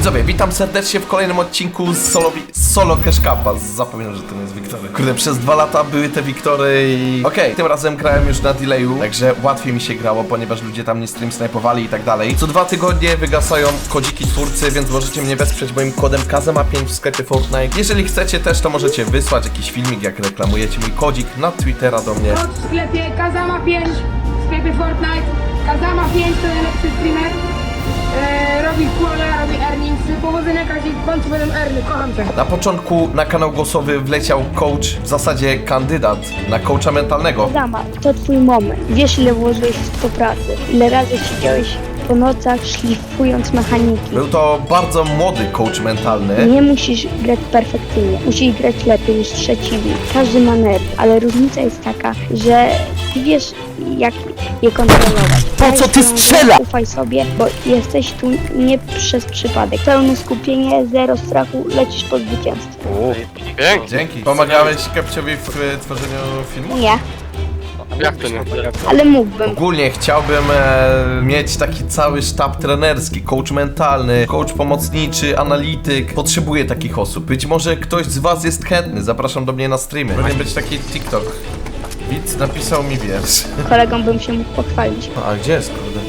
Widzowie, witam serdecznie w kolejnym odcinku z solo, Cash Cupa. Zapomniałem, że to nie jest Wiktory. Kurde, przez dwa lata były te Wiktory i... Okej, tym razem grałem już na delayu, także łatwiej mi się grało, ponieważ ludzie tam nie stream snajpowali i tak dalej. Co dwa tygodnie wygasają kodziki twórcy, więc możecie mnie wesprzeć moim kodem KAZEMA5 w sklepie Fortnite. Jeżeli chcecie też, to możecie wysłać jakiś filmik, jak reklamujecie mój kodzik na Twittera do mnie. Kod w sklepie Kazama 5 w sklepie Fortnite. Kazama 5 to najlepszy streamer. E, robi kola, robi earningsy. Powodzenia Kazik, będą earny, kocham cię. Na początku na kanał głosowy wleciał coach, w zasadzie kandydat na coacha mentalnego. Dama, to twój moment. Wiesz ile włożyłeś w to pracy, ile razy siedziałeś po nocach szlifując mechaniki. Był to bardzo młody coach mentalny. Nie musisz grać perfekcyjnie, musisz grać lepiej niż przeciwnik. Każdy ma nerw, ale różnica jest taka, że ty wiesz jak je kontrolować. Po co ty strzela? Ufaj sobie, bo jesteś tu nie przez przypadek. Pełne skupienie, zero strachu, lecisz po zwycięstwo. Pięknie. Dzięki. Pomagałeś Kepciowi w y, tworzeniu filmu? Nie, Jak to nie? ale mógłbym. Ogólnie chciałbym e, mieć taki cały sztab trenerski, coach mentalny, coach pomocniczy, analityk. Potrzebuję takich osób. Być może ktoś z was jest chętny. Zapraszam do mnie na streamy. Powinien być taki TikTok. Widz napisał mi wiersz. Kolegom bym się mógł pochwalić. A gdzie jest, kurde?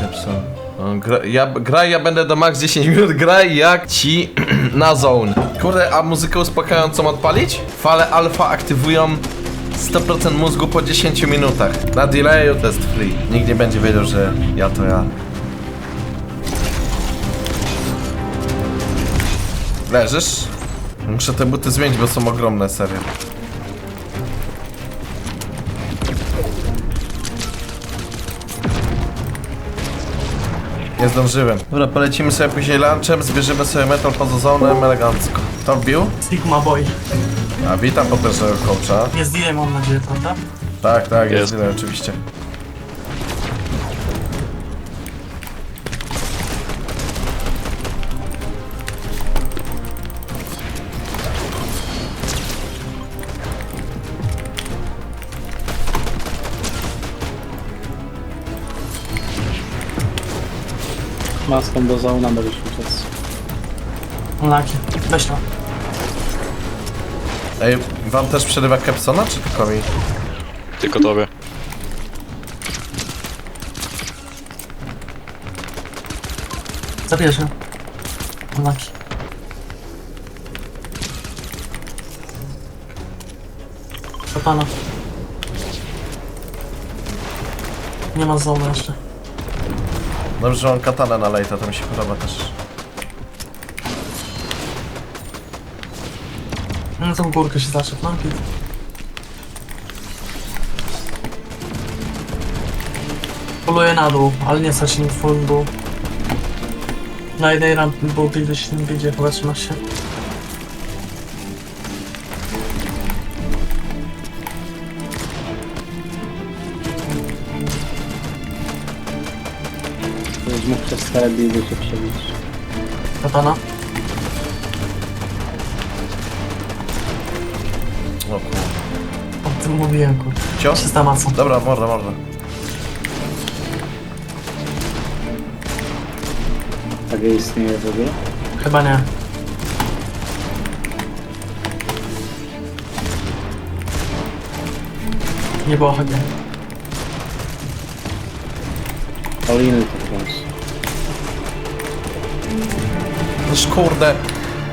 Kepson. O, Gra, ja, graj, ja będę do max 10 minut, graj jak ci na zone. Kurde, a muzykę uspokajającą odpalić? Fale alfa aktywują 100% mózgu po 10 minutach. Na delayu to jest free. Nikt nie będzie wiedział, że ja to ja. Leżysz? Muszę te buty zmienić, bo są ogromne, serio. Nie zdążyłem. Dobra, polecimy sobie później lunchem, zbierzemy sobie metal poza zonem elegancko. Kto wbił? Sigma Boy. A witam potężnego coacha. Nie zdjęję mam nadzieję, prawda? Tak, tak, jest, Jest. oczywiście. Maską do zauna możesz uciec. Laki. Weź to. Ej, wam też przerywa Kepsona, czy tylko mi? Tylko tobie. Zabierz się. Laki. Do pana. Nie ma zony jeszcze. Dobrze, że mam katanę na lejta, to mi się podoba też. No tą górkę się no git. Poluję na dół, ale nie stać nim full dół. Na jednej rampie był gdzieś nie wyjdzie, chyba trzymasz się. Przez stare buildy się przebić. Katana. O kur... O tym mówiłem, kurde. Cios? 300 maca. Dobra, morda, morda. Tak istnieje w ogóle? Chyba nie. Nie było chyba. Oliny to Noż kurde,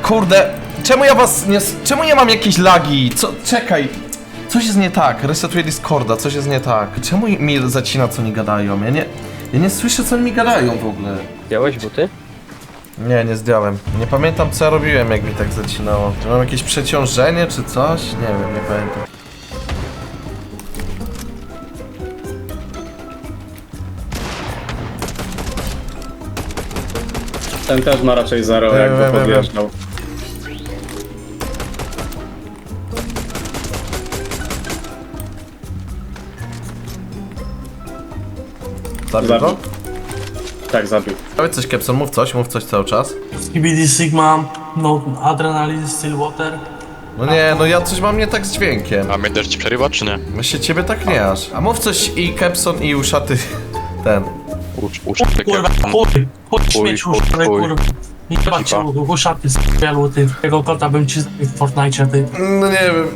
kurde, czemu ja was nie... Czemu ja mam jakieś lagi? Co, czekaj. Coś jest nie tak, resetuję Discorda, coś jest nie tak. Czemu mi zacina, co oni gadają? Ja nie... Ja nie słyszę, co oni mi gadają w ogóle. Zdjąłeś buty? Nie, nie zdjąłem. Nie pamiętam, co ja robiłem, jak mi tak zacinało. Czy mam jakieś przeciążenie, czy coś? Nie wiem, nie pamiętam. Ten też ma raczej zero, jak wiem, go wiem, wiem. podjeżdżał. Zabił to? Zabił. Tak, zabił. Powiedz coś, Kepson, mów coś, mów coś cały czas. CBD Sigma, no Adrenaline, Stillwater. No nie, no ja coś mam nie tak z dźwiękiem. A mnie też ci przerywa, czy nie? Myślę, ciebie tak nie aż. A mów coś i Kepson i uszaty ten. Ucz, ucz Kurwa, chuj, chuj, śmieciu, chuj, chuj, chuj. kurwa. Nie chyba cię Cipa. uszatny z wielu ty. Tego kota bym ci zabił w Fortnite, ty. No nie wiem.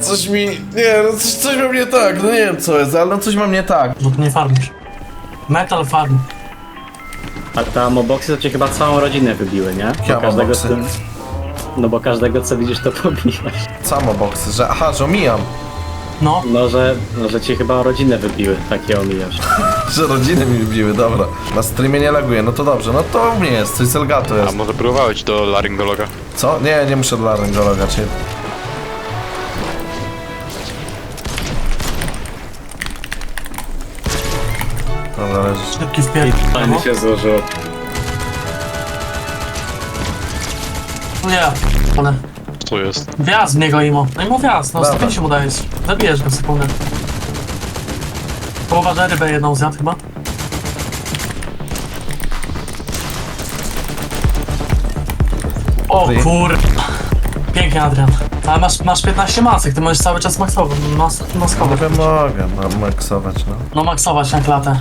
Coś mi... Nie, no coś, coś mam nie tak. No nie wiem co jest, ale no coś mam nie tak. No to nie farmisz. Metal farm. A te amoboxy to cię chyba całą rodzinę wybiły, nie? Bo każdego amoboxy? co- No bo każdego co widzisz to pobijasz. Samo boksy, że... Aha, że omijam. No, No że, no, że ci chyba rodzinę wybiły, takie omijasz. Że rodziny mi lubiły, dobra. Na streamie nie laguje, no to dobrze. No to u mnie jest, coś z Elgato A jest. może próbowałeś do laryngologa? Co? Nie, nie muszę do laryngologa, czy... Dobra, leżysz. szybki wpierd. Fajnie się złożyło. Nie, ale. Co jest? Wjazd w niego imo. No i mu wjazd, no Dobra. 150 mu dajesz. Zabijesz go w sekundę. Połowa, że rybę jedną zjadł chyba. O Ty. kur... Pięknie Adrian. Ale masz, masz 15 masek, ty możesz cały czas maksować, mas, maskować. Mogę, mogę no, maksować, no. No maksować na klatę.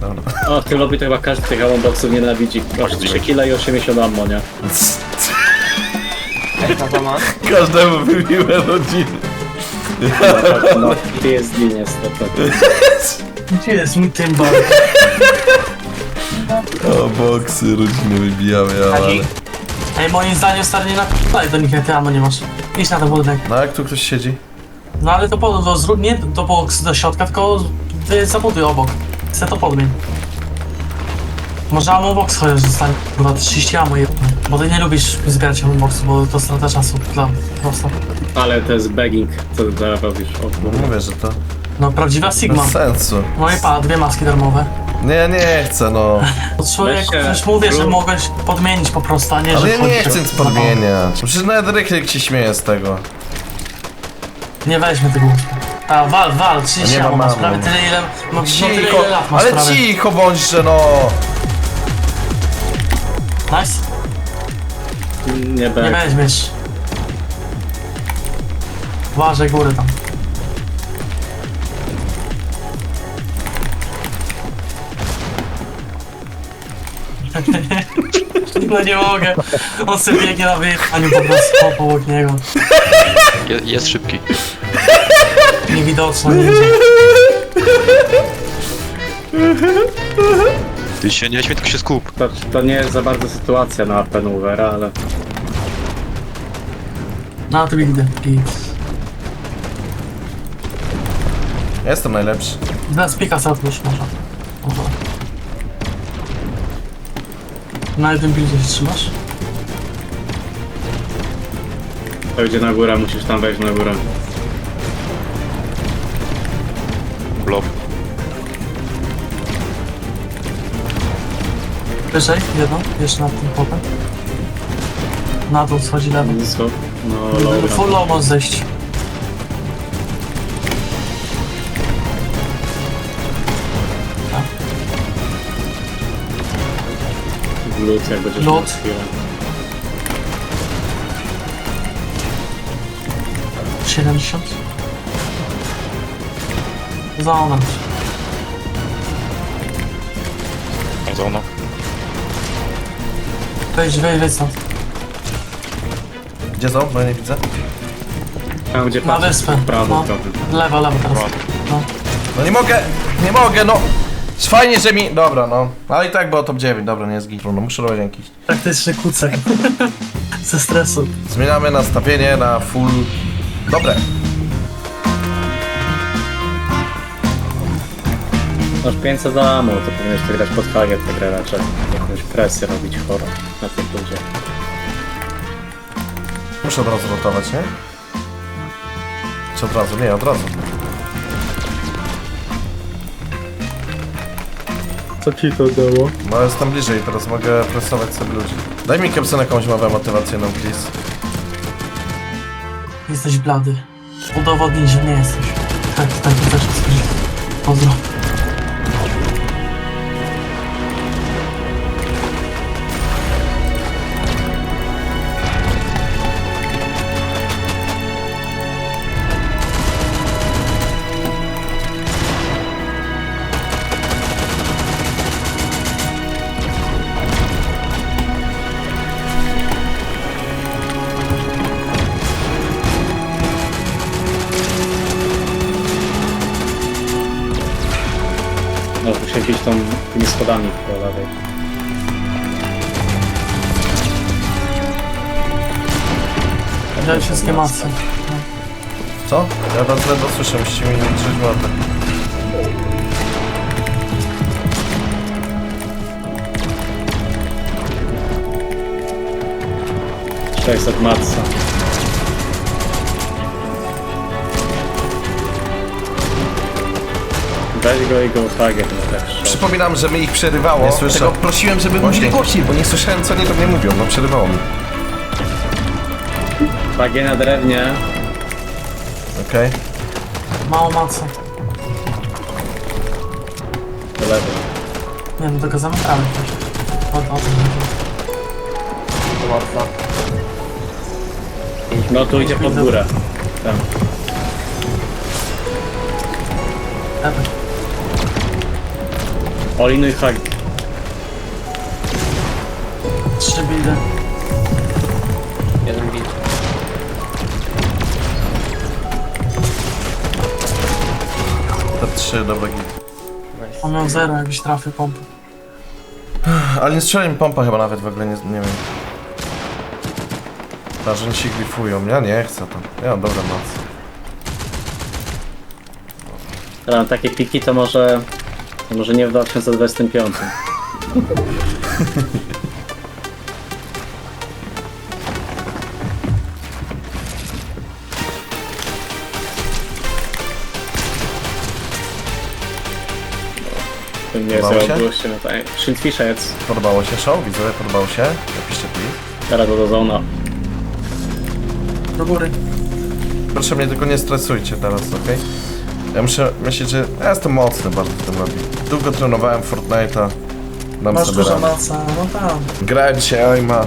Dobra. O, ty lobby to chyba każdy tych amoboxów nienawidzi. Aż 3 kg i 80 ammo, nie? Każdemu wybiłem rodziny. No, ty jest dni niestety. Gdzie jest mój tymbal? O, boksy rodziny wybijały, ale... Ej, moim zdaniem stary nie napisali do nich, jak ty ammo nie masz. Idź na ten budynek. No jak tu ktoś siedzi? No ale to po, do, zrób, nie do box do środka, tylko ty zabuduj obok. Chcę to podmień. Może ammo box chociaż zostanie, chyba 30 ammo jedno. Bo ty nie lubisz zbierać ammo boxu, bo to strata czasu dla prosto. Ale to jest begging, co ty teraz robisz? O, No kurwa. mówię, że to No prawdziwa Sigma. bez sensu. No i pa, dwie maski darmowe. Nie, nie chcę, no. No człowiek, Weź się, przecież mówię, że mogłeś podmienić po prostu, a nie, Ale że ja nie chcę nic podmieniać. Przecież nawet Rychlik się śmieje z tego. Nie weźmy tego. A, wal, wal, 30 nie ammo mam masz, prawie tyle ile, no, no tyle Cicho, ile lat masz ale prawie. cicho bądźże, no. Nice, Nie nie beg. weźmiesz. Uważaj góry tam. No nie mogę. On sobie biegnie na wyjechaniu po prostu po obok niego. Je, jest szybki. Niewidoczny nie idzie. Ty się nie śmiej, tylko się skup. To, to nie jest za bardzo sytuacja na Penuvera, ale... No to widzę. I Jestem najlepszy. Pika sobie już można. Można. Na jednym buildzie się trzymasz? To idzie na górę, musisz tam wejść na górę. Wyżej, jedno, jeszcze nad tym potem. Na dół schodzi lewo. Co? No, low Full low możesz zejść. Lód, jak będziesz Lód. miał chwilę. 70. Zona. Zona. Wejdź, wejdź, wejdź stąd. Gdzie są? Bo ja nie widzę. Tam gdzie Na patrzysz, wyspę. w prawo No. trochę. Lewo, lewo teraz. No. No nie mogę, nie mogę, no. Fajnie, że mi... Dobra, no. Ale i tak było top 9, dobra, nie jest git. No muszę robić jakiś. Taktyczny kucek. Ze stresu. Zmieniamy nastawienie na full... Dobre. Masz 500 za ammo, to powinieneś to grać pod hagiet tę grę raczej. Presję robić chorą na tych ludziach. Muszę od razu rotować, nie? Czy od razu? Nie, od razu. Co ci to dało? No jestem bliżej, teraz mogę presować sobie ludzi. Daj mi kepsę jakąś mowę motywacyjną, please. Jesteś blady. Udowodnij, że nie jesteś. Tak, tak, też chcesz. Pozdro. Tą, tymi schodami po lewej. Wziąłem wszystkie masy. Co? Ja was ledwo słyszę, musicie mi drzeć mordę. Sześćset matca. Weź go i go target na tak strzał. Przypominam, że mi ich przerywało. Nie słyszę. Tego prosiłem, żeby mówili głośniej, bo nie słyszałem, co oni do mnie mówią. No, przerywało mi. Bagie na drewnie. Okej. Mało macy. Do lewej. Nie no, tylko zamykamy też. O, o tym chodzi. No tu idzie pod górę. Tam. Epic. Olinuj hag. Trzy buildy. Jeden bit. To trzy, dobra git. Nice. On miał zero, jakbyś trafił pompę. Ale nie strzeli mi pompa chyba nawet w ogóle, nie, nie wiem. Ta, że oni się grifują. Ja nie chcę tam. Ja mam dobre macy. Ale takie piki to może... to Może nie w 2025. To nie jest Podobało się? odgłoście, to Shieldfisha jest. Podobało się show? Widzowie, podobało się? Napiszcie please. Teraz do zona. Do góry. Proszę mnie tylko nie stresujcie teraz, okej? Ja muszę myśleć, że ja jestem mocny bardzo w tym lobby. Długo trenowałem Fortnite'a. Dam Masz sobie dużo radę. maca, no tam. Grałem dzisiaj, oj ma.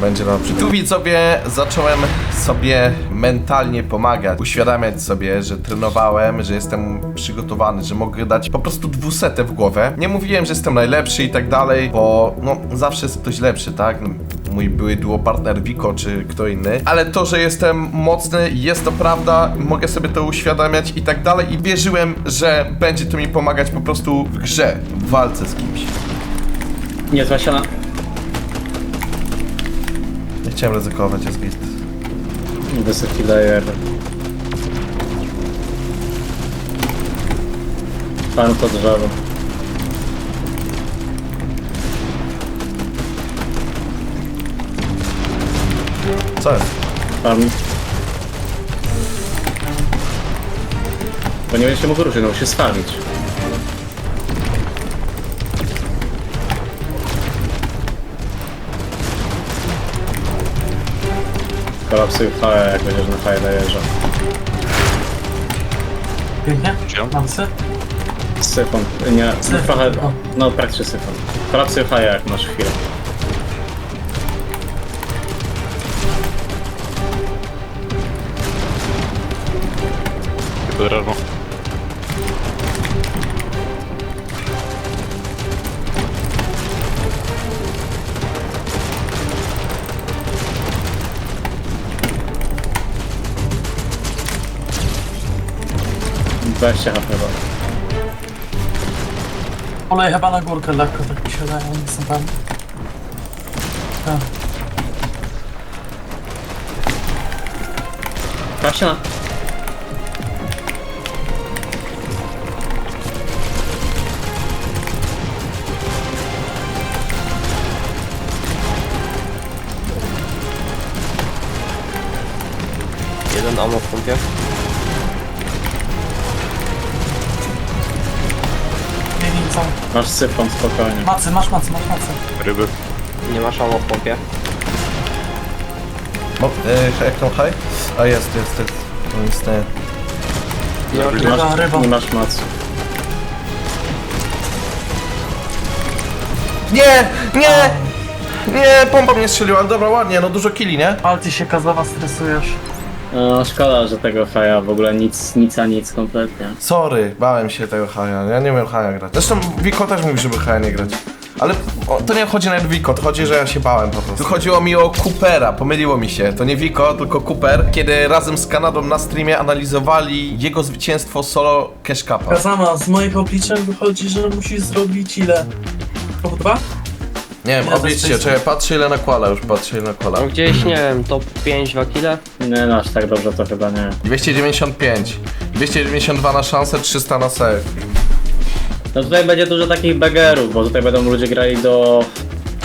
Będzie dobrze. Tu widzowie zacząłem sobie mentalnie pomagać, uświadamiać sobie, że trenowałem, że jestem przygotowany, że mogę dać po prostu dwusetę w głowę. Nie mówiłem, że jestem najlepszy i tak dalej, bo no zawsze jest ktoś lepszy, tak? No, Mój były duo partner Wiko czy kto inny, ale to, że jestem mocny, jest to prawda, mogę sobie to uświadamiać i tak dalej i wierzyłem, że będzie to mi pomagać po prostu w grze, w walce z kimś. Nie złasiona. Nie chciałem ryzykować, jest git. Wysoki layer. Pan to drzewo. Co jest? Pan. Bo nie będzie się mógł ruszyć, no musi spalić. Kolapsuj fale, jak będziesz na fale dojeżdżał. Pięknie. Wziąłem. Macy. Syfon, nie, no Syfon, trochę, o. no praktycznie syfon. Kolapsuj fale, jak masz chwilę. Drewno. Weźcie HP, bo. Olej chyba na górkę lekko, tak mi się wydaje, nie jestem pewny. Tak. Masz syfon, spokojnie. Macy, masz macy, masz macy. Ryby. Nie masz ammo w pompie. Mo, e, jak tą high? A jest, jest, jest. To jest nie. Nie masz Ryba, masz, ryba. nie masz. Nie! Nie! Nie! Pompa mnie strzeliła, ale dobra, ładnie, no dużo killi, nie? Ale ty się kazowa stresujesz. No szkoda, że tego faja w ogóle nic, nic a nic kompletnie. Sorry, bałem się tego haja, ja nie umiem haja grać. Zresztą Wiko też mówi, żeby haja nie grać. Ale o, to nie chodzi nawet o Wiko, to chodzi, że ja się bałem po prostu. Tu chodziło mi o Coopera, pomyliło mi się. To nie Wiko, tylko Cooper, kiedy razem z Kanadą na streamie analizowali jego zwycięstwo solo Cash Cupa. Kazama, z moich obliczeń wychodzi, że musisz zrobić ile? Top 2? Nie wiem, obliczcie, czekaj, patrzę ile nakłada, już patrzę ile nakłada. No gdzieś, nie wiem, top 5 w Akile? Nie no, aż tak dobrze to chyba nie. 295, 292 na szansę, 300 na save. No tutaj będzie dużo takich begerów, bo tutaj będą ludzie grali do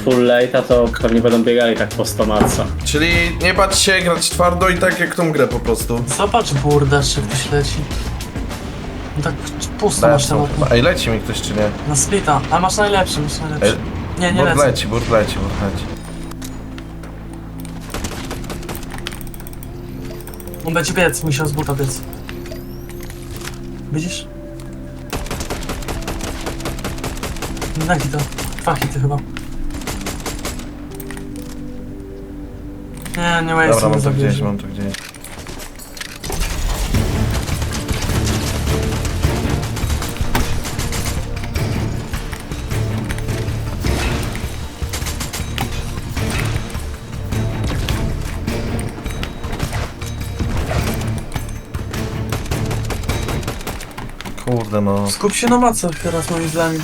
full late'a, to pewnie będą biegali tak po 100 maca. Czyli nie bać się grać twardo i tak jak tą grę po prostu. Zobacz burdę, czy ktoś leci. No Tak pusto masz ten okno. Ej, leci mi ktoś czy nie? Na splita, ale masz najlepszy, masz najlepszy. Ej, Nie, nie lecę. leci, burt leci, burt leci. On będzie biec, musiał z buta biec. Widzisz? Na hita. Dwa hity chyba. Nie, nie ma Dobra, mam to gdzieś, mam to gdzieś. No. Skup się na macach teraz moim zdaniem.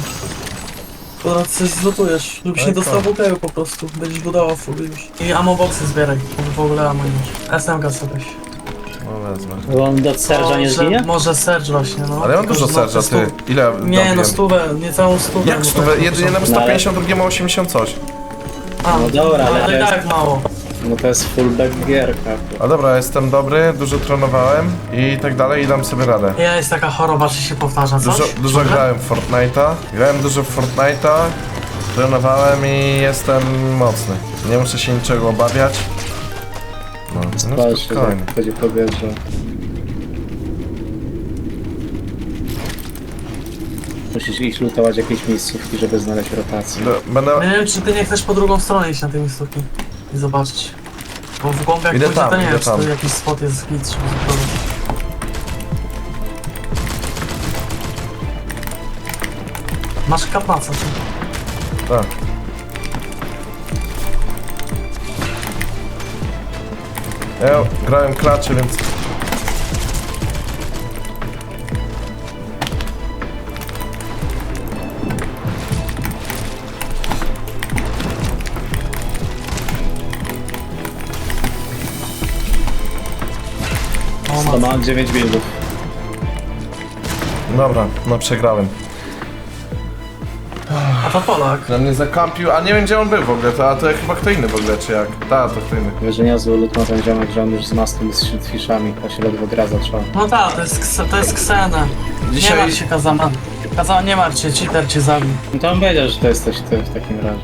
Teraz coś zlotujesz lub się Oj, dostał bukeju po prostu. Będziesz budował full już. I ammo boxy zbieraj, bo w ogóle ammo nie masz. SMG sobie. No wezmę. Bo on do Serża nie Może- zginie? Może Serge właśnie, no. Ale ja mam Tylko, dużo że no, serca, to stu- ty. Ile Nie, no stówę, nie całą stówę. Jak bo stówę? tak Jedynemu dużo. 150, drugiemu 80 coś. A, No dobra, ale to ale i jest- tak mało. No to jest full back gierka. A dobra, jestem dobry, dużo trenowałem i tak dalej i dam sobie radę. Ja jest taka choroba, czy się powtarza coś? Dużo, dużo Ciągle? grałem w Fortnite'a, grałem dużo w Fortnite'a, trenowałem i jestem mocny. Nie muszę się niczego obawiać. No, no Patrz, spokojnie. jak chodzi po. Musisz iść lutować jakieś miejscówki, żeby znaleźć rotację. Do- Będę... Nie wiem, czy ty nie chcesz po drugą stronę iść na tej miejscówki i zobaczyć. Bo w głąb jak Idę pójdzie, tam, to nie idę wiem, czy tam. tu jakiś spot jest git, żeby spróbować. Masz kapmaca, czy? Tak. Ja grałem klacze, więc... To ma. ma 9 buildów. Dobra, no przegrałem. A to Polak. Na mnie zakampił, a nie wiem gdzie on był w ogóle, to, a to chyba kto inny w ogóle, czy jak? Tak, to kto inny. Wiesz, że niezły lód ma ten ziomek, że on już z maską i z shieldfishami, a się ledwo gra zaczęła. No tak, to jest, kse- to jest Ksena. Nie Dzisiaj- martw się, Kazama. Kazama, nie martw się, cheater cię zabił. No to on wiedział, że to jesteś ty w takim razie.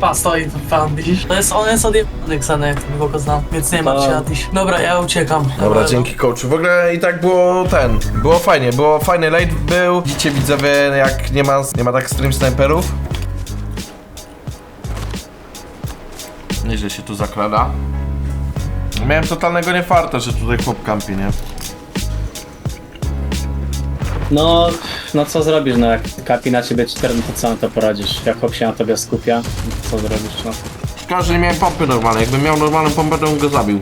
Pa, stoi pan, widzisz? To jest, on jest odjebany Ksena, jak tylko go znam, więc nie martw się, Atiś. Dobra, ja uciekam. Dobra, dzięki coachu. W ogóle i tak było ten. Było fajnie, było fajny late był. Widzicie widzowie jak nie ma, nie ma tak stream sniperów. Nieźle się tu zakrada. Miałem totalnego niefarta, że tutaj chłop kampi, nie? No, no co zrobisz, no jak kapi na ciebie 4, no to co na to poradzisz? Jak hop się na tobie skupia, no co zrobisz, no? Szkoda, że nie miałem pompy normalnej. Jakbym miał normalną pompę, to bym go zabił.